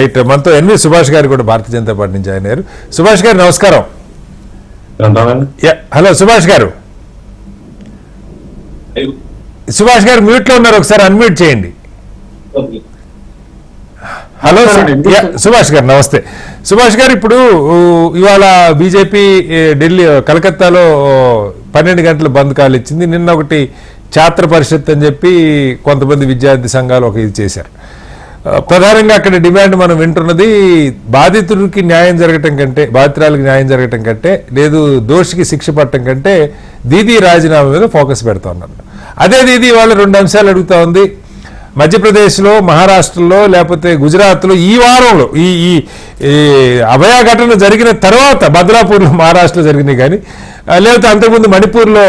Right మనతో N V Subhash గారు కూడా భారతీయ జనతా పార్టీ నుంచి ఆయన సుభాష్ గారు నమస్కారం. హలో సుభాష్ గారు. సుభాష్ గారు మ్యూట్లో ఉన్నారు. ఒకసారి అన్మ్యూట్ చేయండి. హలో సుభాష్ గారు నమస్తే. సుభాష్ గారు ఇప్పుడు ఇవాళ బీజేపీ ఢిల్లీ కలకత్తాలో పన్నెండు గంటల బంద్ కాల్ ఇచ్చింది. నిన్న ఒకటి ఛాత్ర పరిషత్ అని చెప్పి కొంతమంది విద్యార్థి సంఘాలు ఒక ఇది చేశారు. ప్రధానంగా అక్కడ డిమాండ్ మనం వింటున్నది బాధితుడికి న్యాయం జరగటం కంటే బాధితురాలకి న్యాయం జరగటం కంటే లేదు దోషికి శిక్ష పట్టడం కంటే దీదీ రాజీనామా మీద ఫోకస్ పెడతా ఉన్నారు అదే దీదీ వాళ్ళు రెండు అంశాలు అడుగుతా ఉంది. మధ్యప్రదేశ్లో మహారాష్ట్రలో లేకపోతే గుజరాత్లో ఈ వారంలో ఈ ఈ అభయ ఘటన జరిగిన తర్వాత భద్రాపూర్లో మహారాష్ట్రలో జరిగినాయి కానీ లేకపోతే అంతకుముందు మణిపూర్లో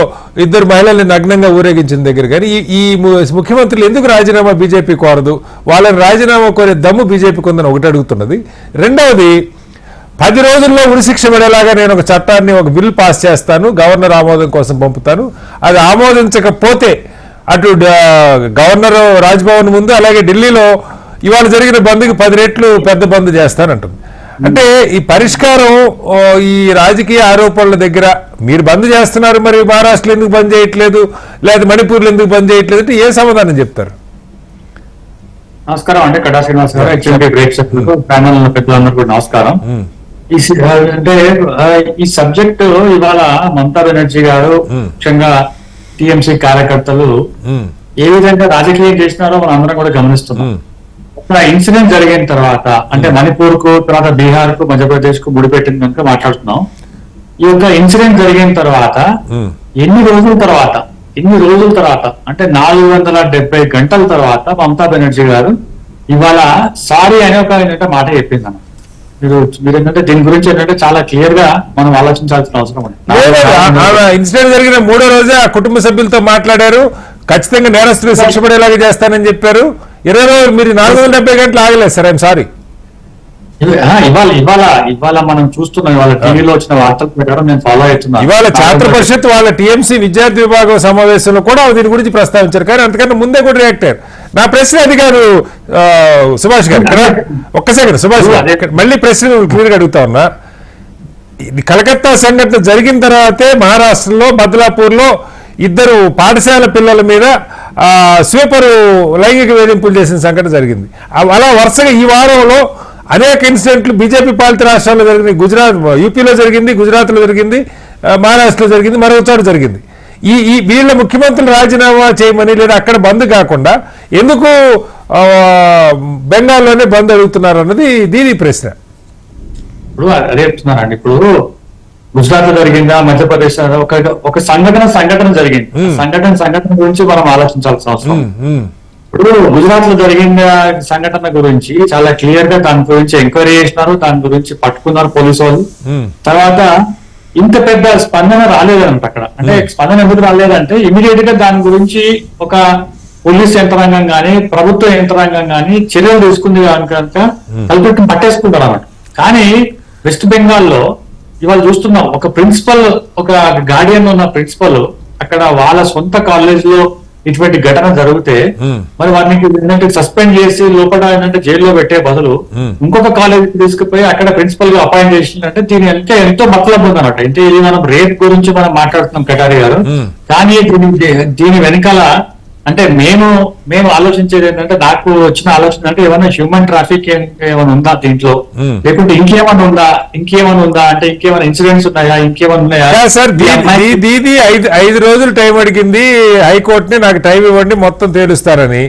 ఇద్దరు మహిళల్ని నగ్నంగా ఊరేగించిన దగ్గర కానీ ఈ ముఖ్యమంత్రులు ఎందుకు రాజీనామా బీజేపీ కోరదు? వాళ్ళని రాజీనామా కోరే దమ్ము బీజేపీకి ఉందని ఒకటి అడుగుతున్నది. రెండవది పది రోజుల్లో ఉరిశిక్ష పడేలాగా నేను ఒక చట్టాన్ని ఒక బిల్ పాస్ చేస్తాను గవర్నర్ ఆమోదం కోసం పంపుతాను. అది ఆమోదించకపోతే అటు గవర్నర్ రాజ్భవన్ ముందు అలాగే ఢిల్లీలో ఇవాళ జరిగిన బంద్కి పది రెట్లు పెద్ద బంద్ చేస్తానంటుంది. అంటే ఈ పరిష్కారం ఈ రాజకీయ ఆరోపణల దగ్గర మీరు బంద్ చేస్తున్నారు మరి మహారాష్ట్రలో ఎందుకు బంద్ చేయట్లేదు లేదా మణిపూర్లో ఎందుకు బంద్ చేయట్లేదు అంటే ఏ సమాధానం చెప్తారు? నమస్కారం అండి కటా శ్రీనివాస్ గారు. హెచ్ఎండి ప్రేక్షకులకు ప్యానల్ ఉన్న పెద్దలందరూ కూడా నమస్కారం. ఆ, అంటే ఈ సబ్జెక్ట్ ఇవాళ మమతా బెనర్జీ గారు మ్మ్. ముఖ్యంగా టిఎంసీ కార్యకర్తలు ఏ విధంగా రాజకీయం చేసినారో మనం అందరం కూడా గమనిస్తున్నాం. ఇన్సిడెంట్ జరిగిన తర్వాత అంటే మణిపూర్కు తర్వాత బీహార్కు మధ్యప్రదేశ్కు ముడిపెట్టిన కనుక మాట్లాడుతున్నాం. ఈ యొక్క ఇన్సిడెంట్ జరిగిన తర్వాత ఎన్ని రోజుల తర్వాత ఎన్ని రోజుల తర్వాత అంటే నాలుగు వందల డెబ్బై గంటల తర్వాత మమతా బెనర్జీ గారు ఇవాళ సారీ అనే ఒక ఏంటంటే మాట చెప్పింది అన్న మీరు మీరు ఏంటంటే దీని గురించి ఏంటంటే చాలా క్లియర్గా మనం ఆలోచించాల్సిన అవసరం ఉంది. ఇన్సిడెంట్ జరిగిన మూడో రోజే ఆ కుటుంబ సభ్యులతో మాట్లాడారు. ఖచ్చితంగా నేరస్తులు శిక్ష పడేలాగా చేస్తానని చెప్పారు. ఇరవై రోజులు మీరు నాలుగు వందల డెబ్బై గంటలు ఆగలేదు సార్ ఐఎమ్ సారీ ఇవాళ ఇవాళ ఇవాళ మనం చూస్తున్నాం ఇవాళ టీవీలో వచ్చిన వార్తల ప్రకారం నేను ఫాలో అవుతున్నాను ఇవాళ ఛాత్ర పరిషత్ వాళ్ళ టీఎంసీ విద్యార్థి విభాగం సమావేశంలో కూడా దీని గురించి ప్రస్తావించారు. కానీ అంతకన్నా ముందే కూడా రియాక్ట్ అయ్యారు. నా ప్రశ్న అది ఆ, సుభాష్ గారు ఇక్కడ ఒక్క సెకండ్ సుభాష్ గారు. మళ్ళీ ప్రశ్న క్లియర్గా అడుగుతా ఉన్నా. కలకత్తా సంఘటన జరిగిన తర్వాతే మహారాష్ట్రలో బద్లాపూర్లో ఇద్దరు పాఠశాల పిల్లల మీద స్వీపరు లైంగిక వేధింపులు చేసిన సంఘటన జరిగింది. అలా వరుసగా ఈ వారంలో అనేక ఇన్సిడెంట్లు బీజేపీ పాలిత రాష్ట్రాల్లో జరిగింది గుజరాత్ యూపీలో జరిగింది గుజరాత్లో జరిగింది మహారాష్ట్రలో జరిగింది మరొక చోట జరిగింది. ఈ ఈ వీళ్ళ ముఖ్యమంత్రులు రాజీనామా చేయమని లేదా అక్కడ బంద్ కాకుండా ఎందుకు ఆ, బెంగాల్లోనే బంద్ అడుగుతున్నారు అన్నది దీని ప్రశ్న. ఇప్పుడు అదే చెప్తున్నారండి ఇప్పుడు గుజరాత్లో జరిగిందా? మధ్యప్రదేశ్ ఒక ఒక సంఘటన సంఘటన జరిగింది. సంఘటన సంఘటన గురించి మనం ఆలోచించాల్సిన అవసరం ఇప్పుడు గుజరాత్లో జరిగిన సంఘటన గురించి చాలా క్లియర్గా దాని గురించి ఎంక్వైరీ చేసినారు దాని గురించి పట్టుకున్నారు పోలీసు వాళ్ళు. తర్వాత ఇంత పెద్ద స్పందన రాలేదంట అక్కడ. అంటే స్పందన ఎందుకు రాలేదంటే ఇమీడియట్గా దాని గురించి ఒక పోలీస్ యంత్రాంగం గానీ ప్రభుత్వ యంత్రాంగం గానీ చర్యలు తీసుకుంది కనుక కల్పిట్టు పట్టేసుకుంటారు అన్నమాట. కానీ వెస్ట్ బెంగాల్లో ఇవాళ చూస్తున్నాం ఒక ప్రిన్సిపల్ ఒక గార్డియన్ ఉన్న ప్రిన్సిపల్ అక్కడ వాళ్ళ సొంత కాలేజ్లో ఇటువంటి ఘటన జరిగితే Hmm. మరి వాటిని ఏంటంటే సస్పెండ్ చేసి లోపల ఏంటంటే జైల్లో పెట్టే బదులు Hmm. ఇంకొక కాలేజ్ తీసుకుపోయి అక్కడ ప్రిన్సిపల్గా అపాయింట్ చేసిందంటే దీని వెనక ఎంతో మతలబ్ ఉందన్నమాట అంటే ఇది మనం రేప్ గురించి మనం మాట్లాడుతున్నాం కటారి గారు Hmm. కానీ దీని దీని వెనకాల అంటే మేము మేము ఆలోచించేది ఏంటంటే నాకు వచ్చిన ఆలోచన అంటే ఏమైనా హ్యూమన్ ట్రాఫిక్ ఏమైనా ఉందా దీంట్లో. లేకుంటే ఇంకేమైనా ఉందా? ఇంకేమైనా ఉందా? అంటే ఇంకేమైనా ఇన్సిడెంట్స్ ఉన్నాయా? ఇంకేమైనా ఉన్నాయా? సార్ దీది ఐదు ఐదు రోజులు టైం అడిగింది. హైకోర్టుని నాకు టైం ఇవ్వండి మొత్తం తేలుస్తారని.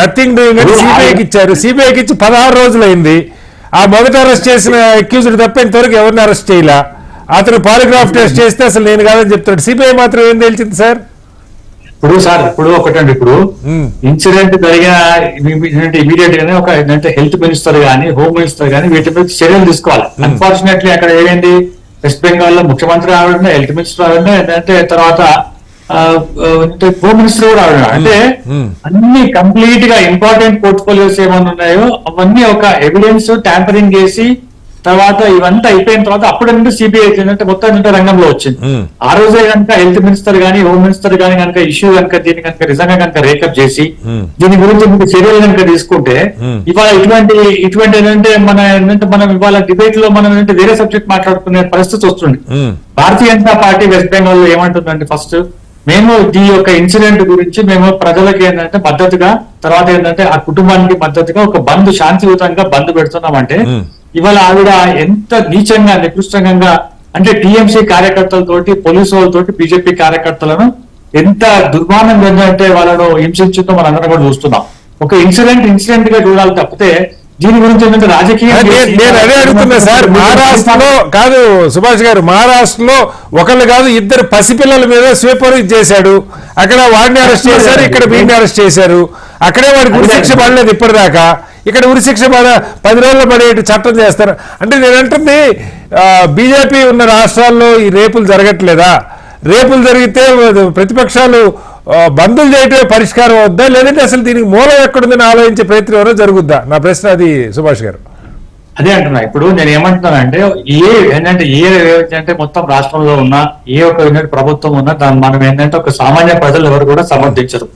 నథింగ్ డూయింగ్ అని సిబిఐకి ఇచ్చారు. సిబిఐకి ఇచ్చి పదహారు రోజులు అయింది ఆ మొదట అరెస్ట్ చేసిన అక్యూజ్డ్ తప్ప ఇంతవరకు ఎవరిని అరెస్ట్ చేయలా? అతను పాలిగ్రాఫ్ టెస్ట్ చేస్తే అసలు నేను కాదని చెప్తాడు సిబిఐ మాత్రం ఏం తేల్చింది సార్? ఇప్పుడు సార్ ఇప్పుడు ఒకటండి ఇప్పుడు. ఇన్సిడెంట్ జరిగిన ఇమీడియట్ గానే ఒక ఏంటంటే హెల్త్ మినిస్టర్ గానీ హోమ్ మినిస్టర్ గానీ వీటి మీద చర్యలు తీసుకోవాలి అన్ఫార్చునేట్లీ అక్కడ ఏమైంది వెస్ట్ బెంగాల్లో ముఖ్యమంత్రి ఆవిడ హెల్త్ మినిస్టర్ ఆవిడ ఏంటంటే తర్వాత హోమ్ మినిస్టర్ కూడా ఆవిడ అంటే. అన్ని కంప్లీట్గా ఇంపార్టెంట్ పోర్ట్ఫోలియోస్ ఏమైనా ఉన్నాయో అవన్నీ ఒక ఎవిడెన్స్ ట్యాంపరింగ్ చేసి తర్వాత ఇవంతా అయిపోయిన తర్వాత అప్పుడు ఏంటంటే సిబిఐ ఏంటంటే మొత్తం ఏంటంటే రంగంలో వచ్చింది. ఆ రోజే కనుక హెల్త్ మినిస్టర్ గానీ హోమ్ మినిస్టర్ గానీ కనుక ఇష్యూ కనుక దీన్ని కనుక నిజంగా కనుక రేకప్ చేసి. దీని గురించి ఇంక చర్యలు కనుక తీసుకుంటే. ఇవాళ ఇటువంటి ఇటువంటి ఏంటంటే మన ఏంటంటే మనం ఇవాళ డిబేట్లో మనం ఏంటంటే వేరే సబ్జెక్ట్ మాట్లాడుకునే పరిస్థితి వస్తుంది భారతీయ జనతా పార్టీ వెస్ట్ బెంగాల్లో ఏమంటుందంటే ఫస్ట్ మేము ఈ యొక్క ఇన్సిడెంట్ గురించి మేము ప్రజలకి ఏంటంటే మద్దతుగా తర్వాత ఏంటంటే ఆ కుటుంబానికి మద్దతుగా ఒక బంద్ శాంతియుతంగా బంద్ పెడుతున్నామంటే. ఇవాళ ఆవిడ ఎంత నీచంగా నికృష్టంగా అంటే టీఎంసీ కార్యకర్తలతోటి పోలీసు వాళ్ళతోటి బీజేపీ కార్యకర్తలను ఎంత దుర్మార్గంగా ఏంటంటే వాళ్ళను హింసించుతో మనం అందరం కూడా చూస్తున్నాం ఒక ఇన్సిడెంట్ ఇన్సిడెంట్గా చూడాలి తప్పితే దీని గురించి ఏంటంటే రాజకీయ నేను అదే అడుగుతున్నా సార్. మహారాష్ట్రలో కాదు సుభాష్ గారు మహారాష్ట్రలో ఒకళ్ళు కాదు ఇద్దరు పసిపిల్లల మీద స్వీపర్ చేశాడు. అక్కడ వాడిని అరెస్ట్ చేశారు ఇక్కడ వీడిని అరెస్ట్ చేశారు. అక్కడే వాడికి ఉరిశిక్ష పడలేదు ఇప్పటిదాకా. ఇక్కడ ఉరిశిక్ష పడ పది రోజులు పడేటి చట్టం చేస్తారు. అంటే నేను అంటుంది బీజేపీ ఉన్న రాష్ట్రాల్లో ఈ రేపులు జరగట్లేదా? రేపులు జరిగితే ప్రతిపక్షాలు బంధులు చేయటమే పరిష్కారం అవుద్దా? లేదంటే అసలు దీనికి మూలం ఎక్కడుందని ఆలోచించే ప్రయత్నం ఏమైనా జరుగుద్దా? నా ప్రశ్న అది సుభాష్ గారు. అదే అంటున్నా. ఇప్పుడు నేను ఏమంటున్నానంటే ఏ ఏంటంటే ఏ ఏంటంటే మొత్తం రాష్ట్రంలో ఉన్న ఏ ఒక్క ప్రభుత్వం ఉన్నా దాన్ని మనం ఏంటంటే ఒక సామాన్య ప్రజలు ఎవరు కూడా సమర్థించరు.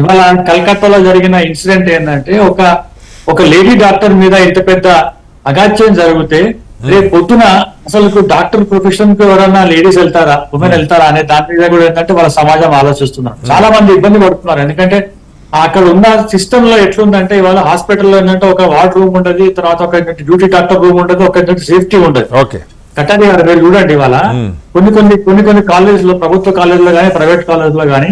ఇవాళ కలకత్తాలో జరిగిన ఇన్సిడెంట్ ఏంటంటే ఒక ఒక లేడీ డాక్టర్ మీద ఇంత పెద్ద అగాత్యం జరిగితే రేపు పొద్దున అసలు డాక్టర్ ప్రొఫెషన్కు ఎవరైనా లేడీస్ వెళ్తారా ఉమెన్ వెళ్తారా అనే దాని మీద కూడా ఏంటంటే వాళ్ళ సమాజం ఆలోచిస్తున్నారు. చాలా మంది ఇబ్బంది పడుతున్నారు. ఎందుకంటే అక్కడ ఉన్న సిస్టమ్లో ఎట్లుందంటే ఇవాళ హాస్పిటల్లో ఏంటంటే ఒక వార్డ్ రూమ్ ఉంటది తర్వాత ఒక డ్యూటీ డాక్టర్ రూమ్ ఉంటది ఒక సేఫ్టీ ఉంటది ఓకే. కట్టాలి గారు మీరు చూడండి ఇవాళ. మ్మ్. కొన్ని కొన్ని కొన్ని కొన్ని కాలేజ్లో ప్రభుత్వ కాలేజీలో కానీ ప్రైవేట్ కాలేజ్లో కానీ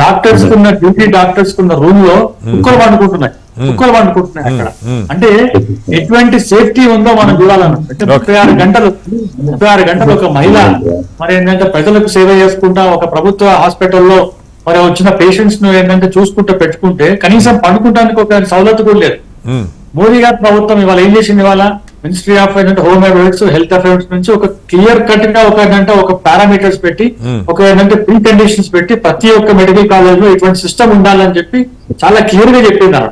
డాక్టర్స్ కున్న డ్యూటీ డాక్టర్స్ కున్న రూమ్లో కుక్కలు పండుకుంటున్నాయి. కుక్కలు పండుకుంటున్నాయి అక్కడ. అంటే ఎటువంటి సేఫ్టీ ఉందో మనం చూడాలను. అంటే ముప్పై ఆరు గంటలు ముప్పై ఆరు గంటలు ఒక మహిళ మరి ఏంటంటే ప్రజలకు సేవ చేసుకుంటా ఒక ప్రభుత్వ హాస్పిటల్లో మరి వచ్చిన పేషెంట్స్ను ఏంటంటే చూసుకుంటూ పెట్టుకుంటే కనీసం పండుకుంటానికి ఒక సవలతు కూడా లేదు. మోదీ గారి ప్రభుత్వం ఇవాళ ఏం చేసింది ఇవాళ? మినిస్ట్రీ ఆఫ్ ఏంటంటే హోమ్ అఫైర్స్ హెల్త్ అఫైర్స్ నుంచి ఒక క్లియర్ కట్గా ఒక ఏంటంటే ఒక పారామీటర్స్ పెట్టి Hmm. ఒక ఏంటంటే ప్రీ కండిషన్స్ పెట్టి ప్రతి ఒక్క మెడికల్ కాలేజ్లో ఇటువంటి సిస్టమ్ ఉండాలని చెప్పి చాలా క్లియర్గా చెప్పిందారు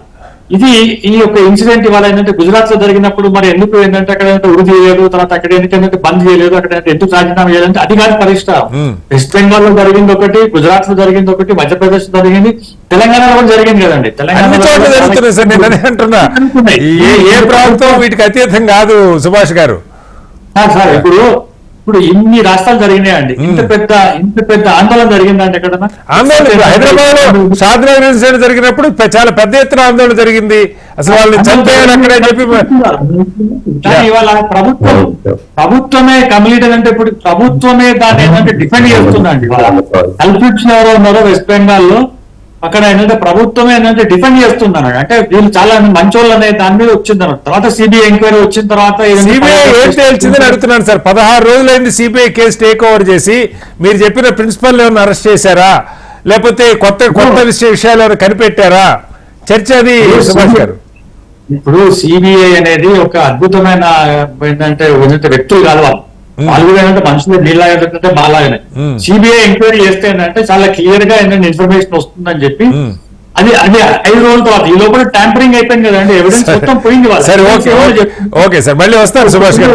ఇది ఈ యొక్క ఇన్సిడెంట్ ఇవాళ ఏంటంటే గుజరాత్లో జరిగినప్పుడు మరి ఎందుకు ఏంటంటే అక్కడ ఏంటంటే ఉరి చేయలేదు తర్వాత అక్కడ ఏంటంటే బంద్ చేయలేదు అక్కడ ఏంటంటే ఎందుకు రాజీనామా చేయాలంటే అది కాదు పరిష్కారం. వెస్ట్ బెంగాల్లో జరిగింది ఒకటి గుజరాత్లో జరిగింది ఒకటి మధ్యప్రదేశ్లో జరిగింది తెలంగాణలో కూడా జరిగింది కదండి. ఈ ఏ ప్రాంతం వీటికి అతీతం కాదు సుభాష్ గారు. సార్ ఇప్పుడు ఇప్పుడు ఇన్ని రాష్ట్రాలు జరిగినాయండి. ఇంత పెద్ద ఇంత పెద్ద ఆందోళన జరిగిందంటే ఎక్కడ ఆందోళన హైదరాబాద్లో షాద్నగర్ ఇన్సిడెంట్ జరిగినప్పుడు చాలా పెద్ద ఎత్తున ఆందోళన జరిగింది. అసలు వాళ్ళని చంపేయాలి అక్కడే చెప్పి ఇవాళ ప్రభుత్వం ప్రభుత్వమే కమ్యూనిటీ అంటే ఇప్పుడు ప్రభుత్వమే దాన్ని ఏంటంటే డిఫెండ్ చేస్తుందండి. కల్పిట్స్ ఎవరో ఉన్నారో వెస్ట్ బెంగాల్లో అక్కడ ఏంటంటే ప్రభుత్వమే ఏంటంటే డిఫెండ్ చేస్తుందన్నాడు. అంటే వీళ్ళు చాలా మంచోళ్ళు అనే దాని మీద వచ్చిందన్నారు తర్వాత సిబిఐ ఎంక్వైరీ వచ్చిన తర్వాత సిబిఐ ఏం తేల్చిందని అడుగుతున్నాను సార్. పదహారు రోజులైంది సిబిఐ కేసు టేక్ ఓవర్ చేసి మీరు చెప్పిన ప్రిన్సిపల్ ఏమైనా అరెస్ట్ చేశారా? లేకపోతే కొత్త కొత్త విషయ విషయాలు ఏమైనా కనిపెట్టారా? చర్చ అది సుభాష్ గారు. ఇప్పుడు సిబిఐ అనేది ఒక అద్భుతమైన ఏంటంటే వ్యక్తులు కాదు వాళ్ళు. వాళ్ళు కూడా ఏంటంటే మనుషులు నీళ్ళ ఏంటంటే బాలాగానే Hmm. సిబిఐ ఎంక్వైరీ చేస్తే ఏంటంటే చాలా క్లియర్గా ఏంటంటే ఇన్ఫర్మేషన్ వస్తుందని చెప్పి Hmm. అది అది ఐదు రోజుల తర్వాత ఈ లోపల ట్యాంపరింగ్ అయిపోయింది కదండి ఎవిడెన్స్ మొత్తం పోయింది వాళ్ళ సరే ఓకే సార్. మళ్ళీ వస్తాను సుభాష్ గారు